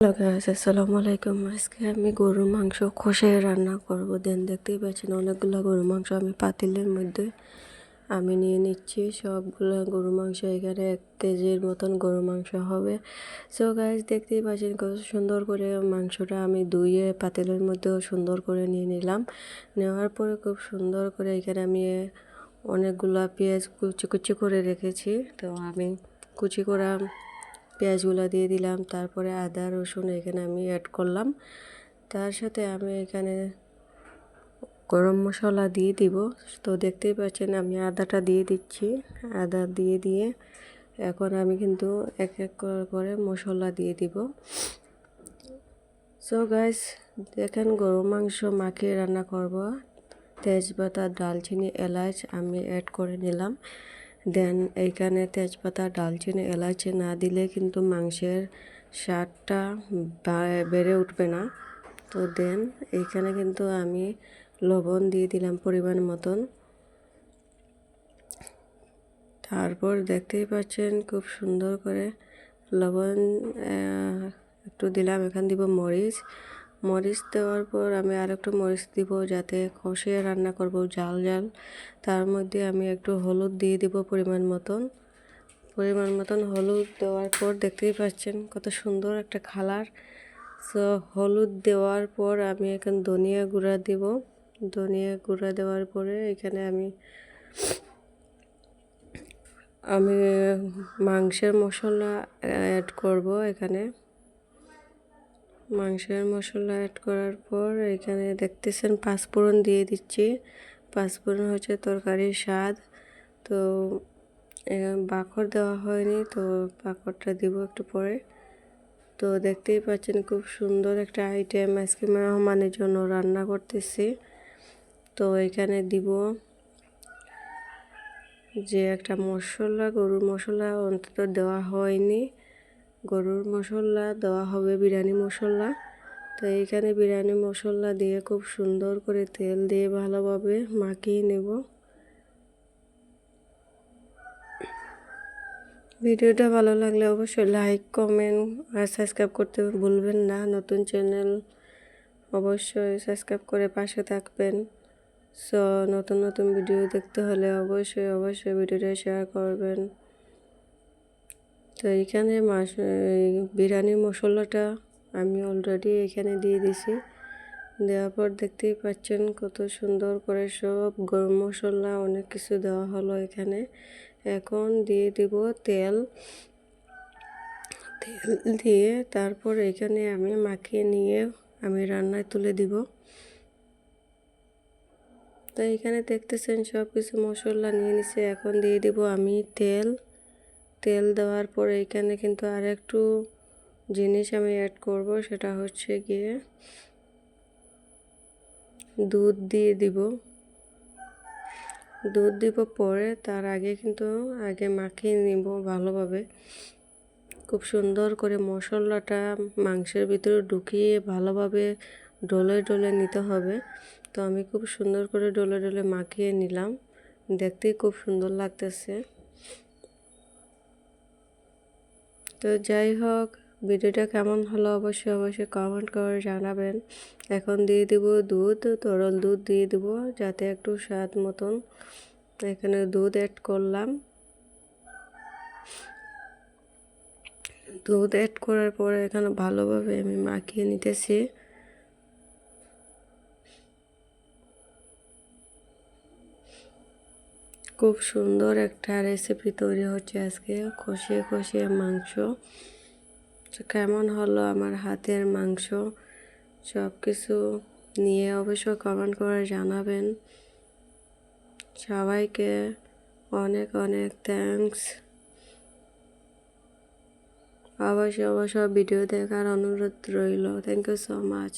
Hello guys আসসালামু আলাইকুম আজকে আমি গরুর মাংস খোসায় রান্না করব। দেন দেখতেই পাচ্ছেন অনেকগুলো গরুর মাংস আমি পাতিলের মধ্যে আমি নিয়ে নিচ্ছি। সবগুলো গরুর মাংস এখানে এক কেজির মতন গরুর মাংস হবে। সো গাইস দেখতেই পাচ্ছেন কত সুন্দর করে মাংসটা আমি ধুয়ে পাতিলের মধ্যেও সুন্দর করে নিয়ে নিলাম। নেওয়ার পরে খুব সুন্দর করে এখানে আমি অনেকগুলা পেঁয়াজ কুচি কুচি করে রেখেছি। তো আমি কুচি করা পেঁয়াজগুলো দিয়ে দিলাম, তারপরে আদা, রসুন এখানে আমি অ্যাড করলাম। তার সাথে আমি এখানে গরম মশলা দিয়ে দিব। তো দেখতেই পাচ্ছেন আমি আদাটা দিয়ে দিচ্ছি। আদা দিয়ে দিয়ে এখন আমি কিন্তু এক এক করে মশলা দিয়ে দিব। সো গাইস দেখেন গরু মাংস মাখিয়ে রান্না করব। তেজপাতা, ডালচিনি, এলাচ আমি অ্যাড করে নিলাম। দেন এইখানে তেজপাতা, ডালচিনি এলাচি না দিলে কিন্তু মাংসের স্বাদটা বেড়ে উঠবে না। তো দেন এইখানে কিন্তু আমি লবণ দিয়ে দিলাম পরিমাণ মতন। তারপর দেখতেই পাচ্ছেন খুব সুন্দর করে লবণ একটু দিলাম। এখান দিব মরিচ। মরিচ দেওয়ার পর আমি আর একটু মরিচ দিব যাতে কষিয়ে রান্না করব জাল জাল তার মধ্যে আমি একটু হলুদ দিয়ে দিব পরিমাণ মতন। পরিমাণ মতন হলুদ দেওয়ার পর দেখতেই পাচ্ছেন কত সুন্দর একটা খালার সো হলুদ দেওয়ার পর আমি এখন ধনিয়া গুঁড়া দিব। ধনিয়া গুঁড়া দেওয়ার পরে এখানে আমি আমি মাংসের মশলা অ্যাড করব এখানে। মাংসের মশলা অ্যাড করার পর এখানে দেখতেছেন পাঁচফোড়ন দিয়ে দিচ্ছি। পাঁচফোড়ন হচ্ছে তরকারির স্বাদ। তো বাখর দেওয়া হয়নি, তো বাখরটা দিব একটু পরে। তো দেখতেই পাচ্ছেন খুব সুন্দর একটা আইটেম আজকে মেহমানের জন্য রান্না করতেছি। তো এখানে দিব যে একটা মশলা, গরুর মশলা অন্তত দেওয়া হয়নি। গরুর মশলা, দেওয়া হবে বিরিয়ানি মশলা। তো এইখানে বিরিয়ানি মশলা দিয়ে খুব সুন্দর করে তেল দিয়ে ভালোভাবে মাখিয়ে নেব। ভিডিওটা ভালো লাগলে অবশ্যই লাইক, কমেন্ট আর সাবস্ক্রাইব করতে ভুলবেন না। নতুন চ্যানেল অবশ্যই সাবস্ক্রাইব করে পাশে থাকবেন। সো নতুন নতুন ভিডিও দেখতে হলে অবশ্যই অবশ্যই ভিডিওটা শেয়ার করবেন। তো এইখানে মাস বিরিয়ানি মশলাটা আমি অলরেডি এখানে দিয়ে দিছি। দেওয়ার পর দেখতেই পাচ্ছেন কত সুন্দর করে সব গরম মশলা, অনেক কিছু দেওয়া হলো এখানে। এখন দিয়ে দিব তেল। তেল দিয়ে তারপর এখানে আমি মাখিয়ে নিয়ে আমি রান্নায় তুলে দিব। তো এখানে দেখতেছেন সব কিছু মশলা নিয়ে নিছে। এখন দিয়ে দিব আমি তেল। তেল দেওয়ার পরে এইখানে কিন্তু আর একটু জিনিস আমি অ্যাড করব, সেটা হচ্ছে গিয়ে দুধ দিয়ে দিব। দুধ দিব পরে তার আগে কিন্তু আগে মাখিয়ে নিব ভালোভাবে। খুব সুন্দর করে মশলাটা মাংসের ভিতরে ঢুকিয়ে ভালোভাবে ডলে ডলে নিতে হবে। তো আমি খুব সুন্দর করে ডলে ডলে মাখিয়ে নিলাম। দেখতেই খুব সুন্দর লাগতেছে। তো যাই হোক, ভিডিওটা কেমন হলো অবশ্যই অবশ্যই কমেন্ট করে জানাবেন। এখন দিয়ে দিব দুধ, তরল দুধ দিয়ে দিব যাতে একটু স্বাদ মতন। এখানে দুধ অ্যাড করলাম। দুধ অ্যাড করার পরে এখানে ভালোভাবে আমি মাখিয়ে নিতেছি। খুব সুন্দর একটা রেসিপি তৈরি হচ্ছে আজকে। কষিয়ে কষিয়ে মাংস। কেমন হলো আমার হাতের মাংস? সব কিছু নিয়ে অবশ্যই কমেন্ট করে জানাবেন। সবাইকে অনেক অনেক থ্যাংকস অবশ্যই অবশ্যই ভিডিও দেখার অনুরোধ রইল। Thank you so much